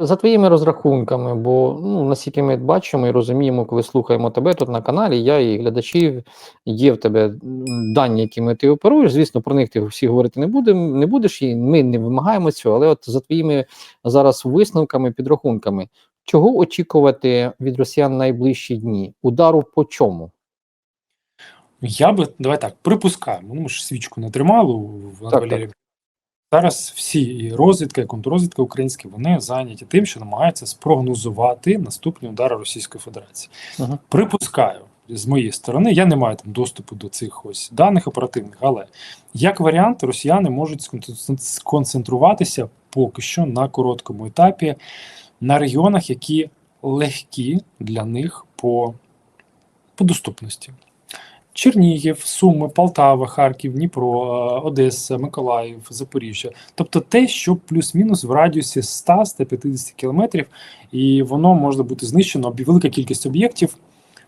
За твоїми розрахунками, бо ну наскільки ми бачимо і розуміємо, коли слухаємо тебе тут на каналі, я і глядачі, є в тебе дані, якими ти оперуєш. Звісно, про них ти всі говорити не будемо, не будеш, і ми не вимагаємо цього. Але от за твоїми зараз висновками, підрахунками, чого очікувати від росіян найближчі дні? Удару по чому? Я би давай так припускаємо. Ну ми ж свічку не тримали в Так, Валерії. Зараз всі і розвідка, і контррозвідка українські вони зайняті тим, що намагаються спрогнозувати наступні удари Російської Федерації. Ага. Припускаю з моєї сторони, я не маю там доступу до цих ось даних оперативних, але як варіант, росіяни можуть сконцентруватися поки що на короткому етапі на регіонах, які легкі для них по, по доступності. Чернігів, Суми, Полтава, Харків, Дніпро, е, Одеса, Миколаїв, Запоріжжя. Тобто те, що плюс-мінус в радіусі 100-150 кілометрів, і воно може бути знищено велика кількість об'єктів,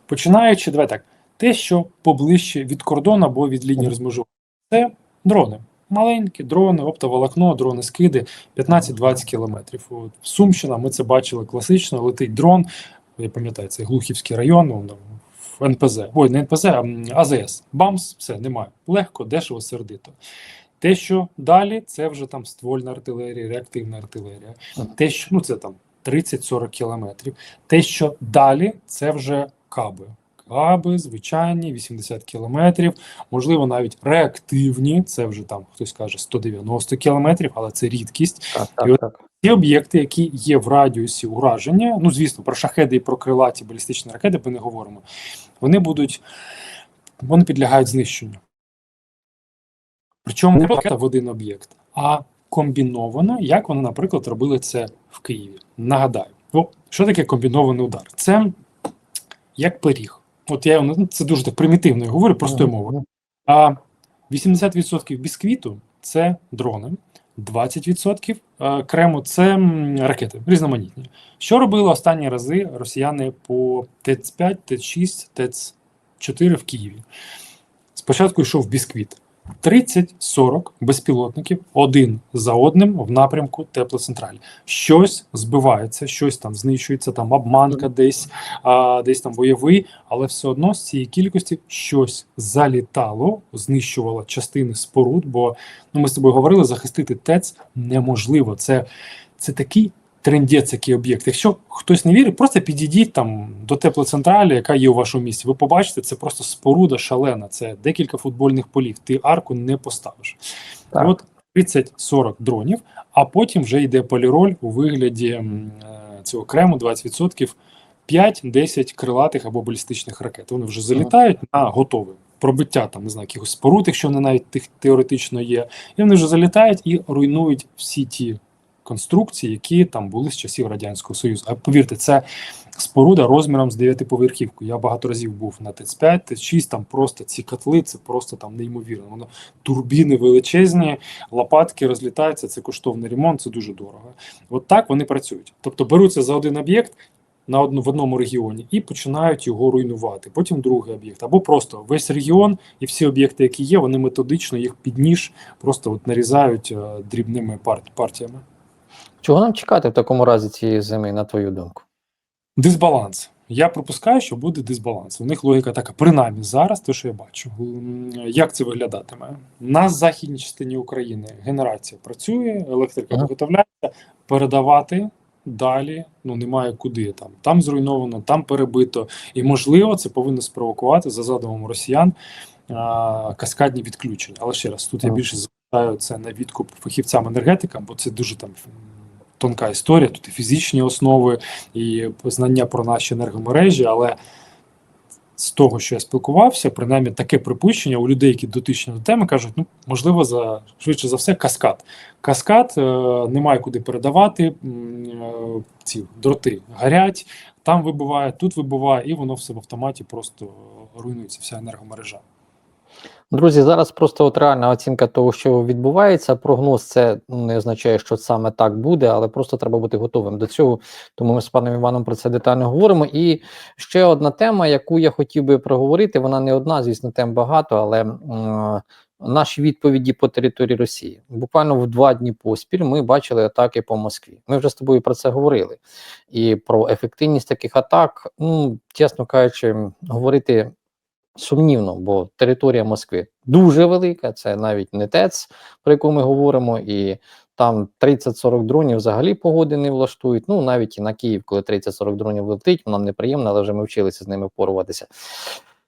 починаючи, давай так, те, що поближче від кордону або від лінії розмежування. Це дрони. Маленькі дрони, оптоволокно, дрони скиди 15-20 кілометрів. От Сумщина, ми це бачили класично, летить дрон. Я пам'ятаю, це Глухівський район, ну, НПЗ. Ой, не НПЗ, а АЗС. Бамс, все, немає. Легко, дешево, сердито. Те, що далі, це вже там ствольна артилерія, реактивна артилерія. Те, що ну це там 30-40 кілометрів. Те, що далі, це вже каби. Каби, звичайні, 80 кілометрів, можливо, навіть реактивні, це вже там хтось каже 190 кілометрів, але це рідкість. Так, І от так, так. Ті об'єкти, які є в радіусі ураження, ну звісно, про шахеди і про крилаті балістичні ракети ми не говоримо. Вони будуть, вони підлягають знищенню. Причому не ракета в один об'єкт, а комбіновано, як вони, наприклад, робили це в Києві. Нагадаю, о, що таке комбінований удар? Це як пиріг. От я ну, це дуже так примітивно я говорю простою мовою. А 80% бісквіту це дрони, 20% е, крему це ракети різноманітні. Що робили останні рази росіяни по ТЕЦ-5, ТЕЦ-6, ТЕЦ-4 в Києві? Спочатку йшов бісквіт. 30-40 безпілотників один за одним в напрямку теплоцентралі. Щось збивається, щось там знищується, там обманка десь, а, десь там бойовий, але все одно з цієї кількості щось залітало, знищувало частини споруд. Бо ну ми з тобою говорили, захистити ТЕЦ неможливо. Це, це такий трендець, який об'єкт. Якщо хтось не вірить, просто підійдіть там до теплоцентралі, яка є у вашому місті. Ви побачите, це просто споруда шалена. Це декілька футбольних полів. Ти арку не поставиш. Так. От 30-40 дронів, а потім вже йде поліроль у вигляді е, цього крему 20%, 5-10 крилатих або балістичних ракет. Вони вже залітають на готове пробиття там, не знаю, якихось споруд, якщо вони навіть тих теоретично є. І вони вже залітають і руйнують всі ті конструкції, які там були з часів Радянського Союзу. А повірте, це споруда розміром з дев'ятиповерхівку. Я багато разів був на ТЕЦ-5, ТЕЦ-6, там просто ці котли, це просто там неймовірно. Воно турбіни величезні, лопатки розлітаються, це коштовний ремонт, це дуже дорого. От так вони працюють. Тобто беруться за один об'єкт на одну в одному регіоні і починають його руйнувати. Потім другий об'єкт, або просто весь регіон і всі об'єкти, які є, вони методично їх під ніж просто от нарізають е, дрібними пар- партіями. Чого нам чекати в такому разі цієї зими, на твою думку? Дисбаланс. Я припускаю, що буде дисбаланс. У них логіка така, принаймні зараз, те, що я бачу. Як це виглядатиме? На західній частині України генерація працює, електрика Ага. виготовляється, передавати далі ну немає куди. Там там зруйновано, там перебито. І можливо, це повинно спровокувати за задумом росіян а, каскадні відключення. Але ще раз, тут я більше звертаю це на відкуп фахівцям енергетикам, бо це дуже там тонка історія. Тут і фізичні основи, і знання про наші енергомережі, але з того, що я спілкувався, принаймні таке припущення у людей, які дотичні до теми, кажуть, ну можливо, за швидше за все, каскад. Каскад е, немає куди передавати. е, ці дроти горять, там вибиває, тут вибиває, і воно все в автоматі просто руйнується, вся енергомережа. Друзі, зараз просто от реальна оцінка того, що відбувається. Прогноз це ну, не означає, що саме так буде, але просто треба бути готовим до цього. Тому ми з паном Іваном про це детально говоримо. І ще одна тема, яку я хотів би проговорити, вона не одна, звісно, тем багато, але м, наші відповіді по території Росії. Буквально в два дні поспіль ми бачили атаки по Москві. Ми вже з тобою про це говорили. І про ефективність таких атак, ну чесно кажучи, говорити сумнівно, бо територія Москви дуже велика. Це навіть не ТЕЦ, про яку ми говоримо, і там 30-40 дронів взагалі погоди не влаштують. Ну навіть і на Київ, коли 30-40 дронів летить, нам неприємно, але вже ми вчилися з ними впоруватися.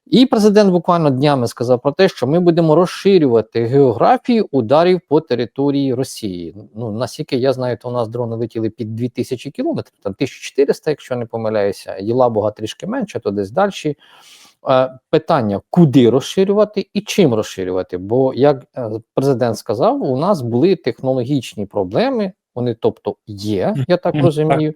І президент буквально днями сказав про те, що ми будемо розширювати географію ударів по території Росії. Ну наскільки я знаю, то у нас дрони летіли під 2000 кілометрів, там 1400, якщо не помиляюся, Єлабуга трішки менше, то десь далі. Е, Питання, куди розширювати і чим розширювати? Бо, як е, президент сказав, у нас були технологічні проблеми. Вони, тобто, є, я так розумію,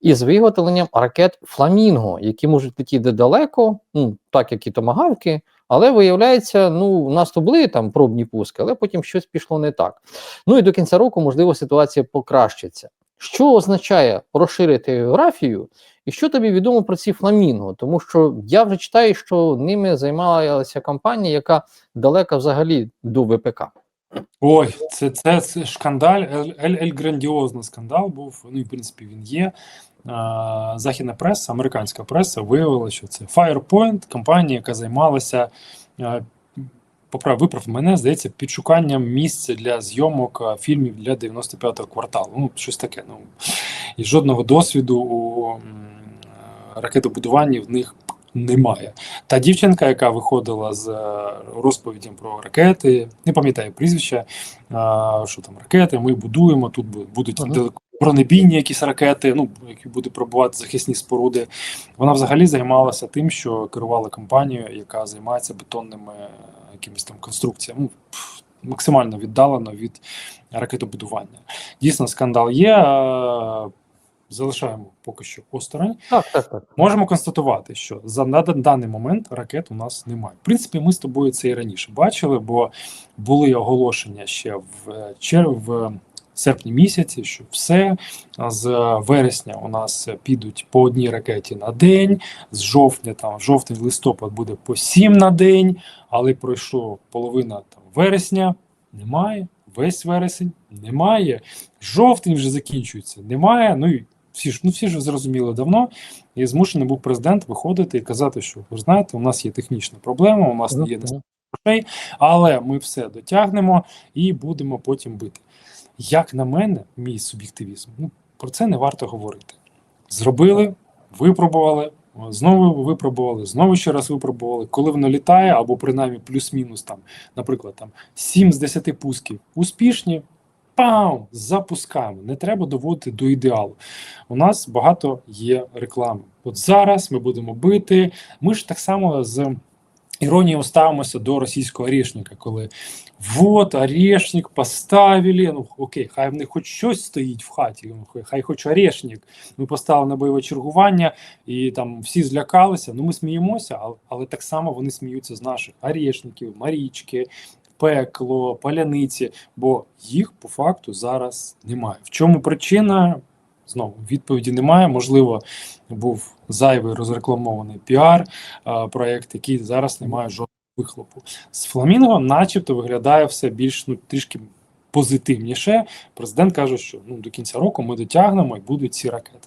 із виготовленням ракет Фламінго, які можуть летіти далеко, ну так як і томагавки, але виявляється, ну у нас то були там пробні пуски, але потім щось пішло не так. Ну і до кінця року, можливо, ситуація покращиться. Що означає розширити географію, і що тобі відомо про ці фламінго? Тому що я вже читаю, що ними займалася компанія, яка далека взагалі до ВПК. Ой, це, це, це шкандаль, ель, ель, грандіозний скандал був. Ну і в принципі він є. Західна преса, американська преса виявила, що це Firepoint, компанія, яка займалася. Поправ, виправ мене, здається, підшуканням місця для зйомок фільмів для 95-го кварталу. Ну, щось таке. Ну, і жодного досвіду у ракетобудуванні в них немає. Та дівчинка, яка виходила з е, розповіддям про ракети, не пам'ятаю прізвища, що там ракети, ми будуємо, тут будуть Ага. далеко бронебійні якісь ракети, ну, які будуть пробувати захисні споруди. Вона взагалі займалася тим, що керувала компанією, яка займається бетонними е, якимись там конструкціями. Ну, максимально віддалено від ракетобудування. Дійсно, скандал є. Залишаємо поки що осторонь. Так, так, так. Можемо констатувати, що за на даний момент ракет у нас немає. В принципі, ми з тобою це і раніше бачили, бо були оголошення ще в е, чер... в серпні місяці, що все з вересня у нас підуть по одній ракеті на день, з жовтня, там жовтень, листопад буде по сім на день, але пройшло половина там вересня, немає. Весь вересень немає. Жовтень вже закінчується, немає. Ну і всі ж ну всі ж зрозуміли давно. І змушений був президент виходити і казати, що ви знаєте, у нас є технічна проблема, у нас не є грошей, але ми все дотягнемо і будемо потім бити. Як на мене, мій суб'єктивізм, ну про це не варто говорити. Зробили, випробували, знову випробували, знову ще раз випробували. Коли воно літає, або принаймні плюс-мінус там, наприклад, там 7 з 10 пусків успішні. Пам! Запускаємо. Не треба доводити до ідеалу. У нас багато є реклами. От зараз ми будемо бити. Ми ж так само з іронією ставимося до російського орешника, коли вот орешник поставили. Ну окей, хай в них хоч щось стоїть в хаті, ну, хай- хай хоч орешник. Ми поставили на бойове чергування, і там всі злякалися. Ну ми сміємося, але, але так само вони сміються з наших орешників, Марічки. Пекло, паляниці, бо їх по факту зараз немає. В чому причина? Знову відповіді немає. Можливо, був зайвий розрекламований піар проект, який зараз не має жодного вихлопу. З Фламінго, начебто, виглядає все більш ну трішки позитивніше. Президент каже, що ну до кінця року ми дотягнемо і будуть ці ракети.